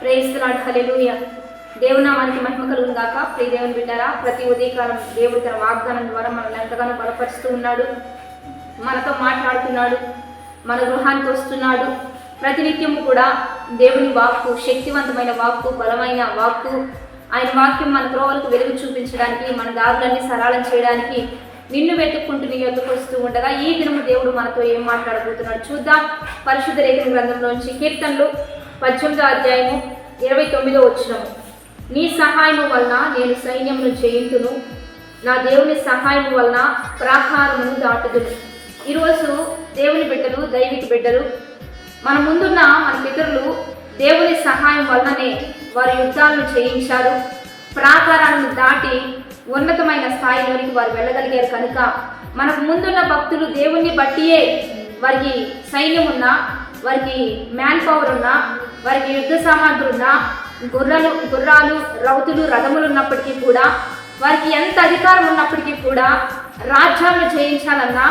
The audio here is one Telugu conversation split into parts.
ప్రేయిస్తున్నాడు హలెలూయ దేవునామానికి మహిమ కలుగును గాక. ప్రియ దేవుని బిడ్డారా ప్రతి ఉదయకాలం దేవుడి తన వాగ్దానం ద్వారా మనల్ని ఎంతగానో బలపరుస్తూ ఉన్నాడు. మనతో మాట్లాడుతున్నాడు. మన గృహానికి వస్తున్నాడు. ప్రతినిత్యము కూడా దేవుని వాక్కు శక్తివంతమైన వాక్కు బలమైన వాక్కు ఆయన వాక్యం మన త్రోవలకు వెలుగు చూపించడానికి మన దారులన్నీ సరళం చేయడానికి నిన్ను వెతుక్కుంటూ నీ యొక్కకు వస్తూ ఉండగా ఈ దినము దేవుడు మనతో ఏం మాట్లాడబోతున్నాడు చూద్దాం. పరిశుద్ధ రేఖన గ్రంథంలోంచి కీర్తనలు పద్దెనిమిదో అధ్యాయము ఇరవై తొమ్మిదో వచ్చినము నీ సహాయము వలన నేను సైన్యమును చేయించును నా దేవుని సహాయము వలన ప్రాకారమును దాటుదును. ఈరోజు దేవుని బిడ్డలు దైవిక బిడ్డలు మన ముందున్న మన పితరులు దేవుని సహాయం వలననే వారి యుద్ధాలను చేయించారు. ప్రాకారాలను దాటి ఉన్నతమైన స్థాయిలోనికి వారు వెళ్ళగలిగారు కనుక మనకు ముందున్న భక్తులు దేవుణ్ణి బట్టియే వారికి సైన్యం ఉన్నా వారికి మ్యాన్ పవర్ ఉన్నా వారికి యుద్ధ సామాగ్రి ఉన్నా గుర్రలు గుర్రాలు రౌతులు రథములు ఉన్నప్పటికీ కూడా వారికి ఎంత అధికారం ఉన్నప్పటికీ కూడా రాజ్యాలను జయించాలన్నా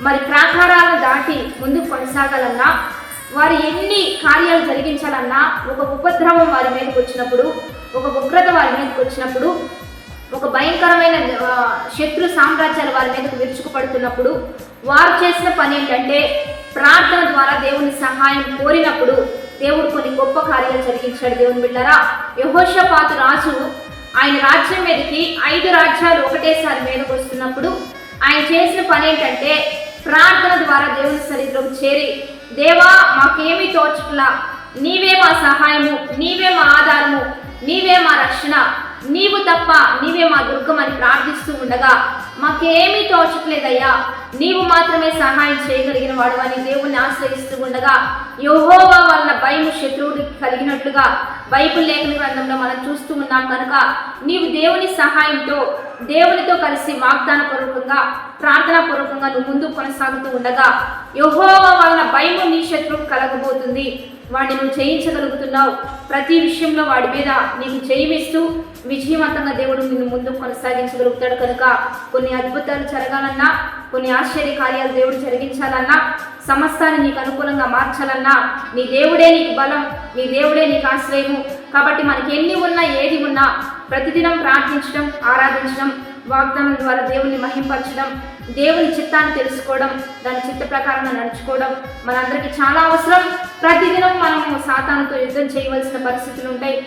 మరి ప్రాకారాలను దాటి ముందుకు కొనసాగాలన్నా వారు ఎన్ని కార్యాలు జరిగించాలన్నా ఒక ఉపద్రవం వారి మీదకి వచ్చినప్పుడు ఒక ఉగ్రత వారి మీదకి వచ్చినప్పుడు ఒక భయంకరమైన శత్రు సామ్రాజ్యాలు వారి మీదకు విరుచుకుపడుతున్నప్పుడు వారు చేసిన పని ఏంటంటే ప్రార్థన ద్వారా దేవుని సహాయం కోరినప్పుడు గొప్ప కార్యాలు జరిగించాడు దేవుని బిడ్డరా. యహోషపాతు రాజు ఆయన రాజ్యం మీదకి ఐదు రాజ్యాలు ఒకటేసారి మీదకు వస్తున్నప్పుడు ఆయన చేసిన పని ఏంటంటే ప్రార్థన ద్వారా దేవుని సరిద్రం చేరి దేవా మాకేమీ తోచుకులా నీవే మా సహాయము నీవే మా ఆధారము నీవే మా రక్షణ. నీవు తప్ప నీవే మా దుర్గం అని ప్రార్థిస్తూ ఉండగా మాకేమీ తోచట్లేదయ్యా. నీవు మాత్రమే సహాయం చేయగలిగిన వాడు అని దేవుణ్ణి ఆశ్రయిస్తూ ఉండగా యోహోవా వలన భయము శత్రువుడికి కలిగినట్లుగా బైబిల్ లేఖన గ్రంథంలో మనం చూస్తూ ఉన్నాం కనుక నీవు దేవుని సహాయంతో దేవునితో కలిసి వాగ్దాన పూర్వకంగా ప్రార్థన పూర్వకంగా నువ్వు ముందు కొనసాగుతూ ఉండగా యహోవ వలన భయము నీ శత్రువు కలగబోతుంది. వాడిని నువ్వు జయించగలుగుతున్నావు. ప్రతి విషయంలో వాడి మీద నీకు జయమిస్తూ విజయవంతంగా దేవుడు నిన్ను ముందు కొనసాగించగలుగుతాడు కనుక కొన్ని అద్భుతాలు జరగాలన్నా కొన్ని ఆశ్చర్య కార్యాలు దేవుడు జరిగించాలన్నా సమస్తాన్ని నీకు అనుకూలంగా మార్చాలన్నా నీ దేవుడే నీకు బలం నీ దేవుడే నీకు ఆశ్రయము. కాబట్టి మనకి ఎన్ని ఉన్నా ఏది ఉన్నా ప్రతిదినం ప్రార్థించడం ఆరాధించడం వాగ్దానం ద్వారా దేవుని మహింపరచడం దేవుని చిత్తాన్ని తెలుసుకోవడం దాని చిత్త ప్రకారంగా నడుచుకోవడం మనందరికీ చాలా అవసరం. ప్రతిదినం మనము సాతానుతో యుద్ధం చేయవలసిన పరిస్థితులు ఉంటాయి.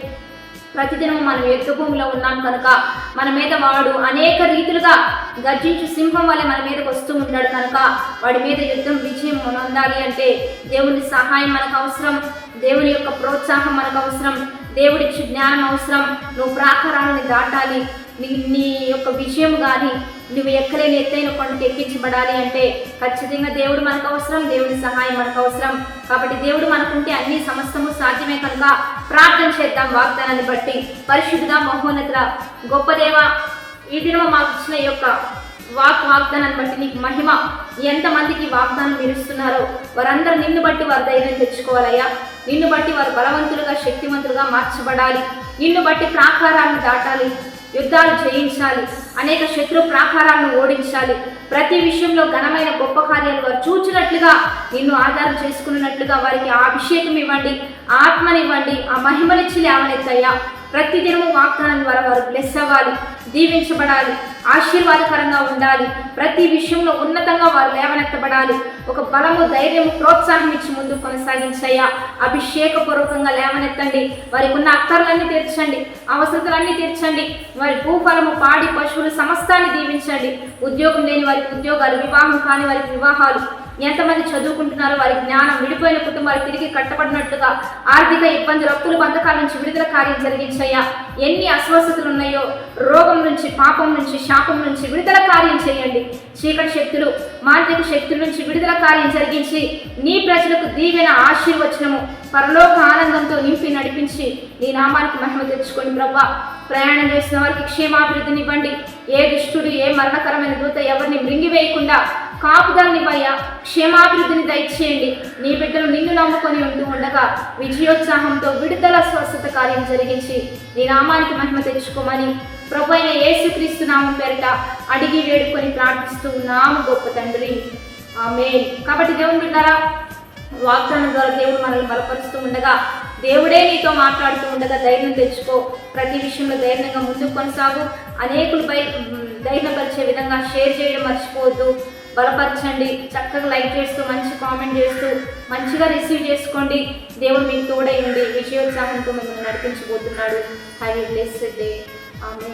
ప్రతిదినం మనం యుద్ధ భూమిలో ఉన్నాం కనుక మన మీద వాడు అనేక రీతులుగా గర్జించు సింహం వల్ల మన మీదకి వస్తూ ఉంటాడు కనుక వాడి మీద యుద్ధం విజయం పొందాలి అంటే దేవుని సహాయం మనకు అవసరం. దేవుని యొక్క ప్రోత్సాహం మనకు అవసరం. దేవుడిచ్చి జ్ఞానం అవసరం. నువ్వు ప్రాకారాలను దాటాలి. నీ నీ యొక్క విజయం కానీ నువ్వు ఎక్కలేని ఎత్తైన కొండకి ఎక్కించబడాలి అంటే ఖచ్చితంగా దేవుడు మనకు అవసరం దేవుడి సహాయం మనకు అవసరం కాబట్టి దేవుడు మనకుంటే అన్ని సమస్తము సాధ్యమే కనుక ప్రార్థన చేద్దాం వాగ్దానాన్ని బట్టి. పరిశుద్ధ మహోన్నతుల గొప్ప దేవ ఈ దినము మాకు ఇచ్చిన యొక్క వాక్ వాగ్దానాన్ని బట్టి నీకు మహిమ. ఎంతమందికి వాగ్దానం విరుస్తున్నారో వారందరూ నిన్ను బట్టి వారు ధైర్యం తెచ్చుకోవాలయ్యా. నిన్ను బట్టి వారు బలవంతులుగా శక్తివంతులుగా మార్చబడాలి. నిన్ను బట్టి ప్రాకారాన్ని దాటాలి. యుద్ధాలు చేయించాలి. అనేక శత్రు ప్రాకారాలను ఓడించాలి. ప్రతి విషయంలో ఘనమైన గొప్ప కార్యాలు వచ్చు చేసుకున్నట్లుగా నిన్ను ఆధారం చేసుకున్నట్లుగా వారికి ఆ అభిషేకం ఇవ్వండి ఆత్మనివ్వండి ఆ మహిమనిచ్చి లేవనెత్తయ్యా. ప్రతి దినము వాగ్దానం ద్వారా వారు బ్లెస్ అవ్వాలి దీవించబడాలి ఆశీర్వాదకరంగా ఉండాలి. ప్రతి విషయంలో ఉన్నతంగా వారు లేవనెత్తబడాలి. ఒక బలము ధైర్యము ప్రోత్సాహం ఇచ్చి ముందు కొనసాగించయ్యా. అభిషేకపూర్వకంగా లేవనెత్తండి. వారికి ఉన్న అక్కర్లన్నీ తీర్చండి అవసరతలన్నీ తీర్చండి. వారి భూఫలము పాడి పశువులు సమస్తాన్ని దీవించండి. ఉద్యోగం లేని వారికి ఉద్యోగాలు వివాహం కాని వారికి వివాహాలు ఎంతమంది చదువుకుంటున్నారో వారి జ్ఞానం విడిపోయిన కుటుంబాలు తిరిగి కట్టబడినట్లుగా ఆర్థిక ఇబ్బంది అప్పుల బంధకాల నుంచి విడుదల కార్యం జరిగించయ్యా. ఎన్ని అస్వస్థతలు ఉన్నాయో రోగం నుంచి పాపం నుంచి శాపం నుంచి విడుదల కార్యం చేయండి. చీకటి శక్తులు మాంత్రిక శక్తుల నుంచి విడుదల కార్యం జరిగించి నీ ప్రజలకు దీవెన ఆశీర్వచనము పరలోక ఆనందంతో నింపి నడిపించి నీ నామానికి మహిమ తెచ్చుకోండి ప్రభా. ప్రయాణం చేసిన వారికి క్షేమాభివృద్ధినివ్వండి. ఏ దుష్టుడు ఏ మరణకరమైన దూత ఎవరిని మృంగివేయకుండా కాపుదలనివ్వయ్యా క్షేమాభివృద్ధిని దయచేయండి. నీ బిడ్డలు నిన్ను నమ్ముకొని ఉంటూ ఉండగా విజయోత్సాహంతో విడుదల స్వస్థత కార్యం జరిగించి నీ నామానికి మహిమ తెచ్చుకోమని ప్రభు అయిన యేసుక్రీస్తు నామం పేరిట అడిగి వేడుకొని ప్రార్థిస్తూ ఉన్నాము గొప్ప తండ్రి. ఆమె కాబట్టి దేవుని బిడ్డారా వాగ్దానం ద్వారా దేవుడు మనల్ని బలపరుస్తూ ఉండగా దేవుడే నీతో మాట్లాడుతూ ఉండగా ధైర్యం తెచ్చుకో. ప్రతి విషయంలో ధైర్యంగా ముందుకు కొనసాగు. అనేకులపై ధైర్యపరిచే విధంగా షేర్ చేయడం మర్చిపోవద్దు. బలపరచండి. చక్కగా లైక్ చేస్తూ మంచి కామెంట్ చేస్తూ మంచిగా రిసీవ్ చేసుకోండి. దేవుడు మీకు తోడై ఉండి విజయోత్సాహంతో మిమ్మల్ని నడిపించబోతున్నాడు. హ్యావ్ బ్లెస్డ్ డే ఆమె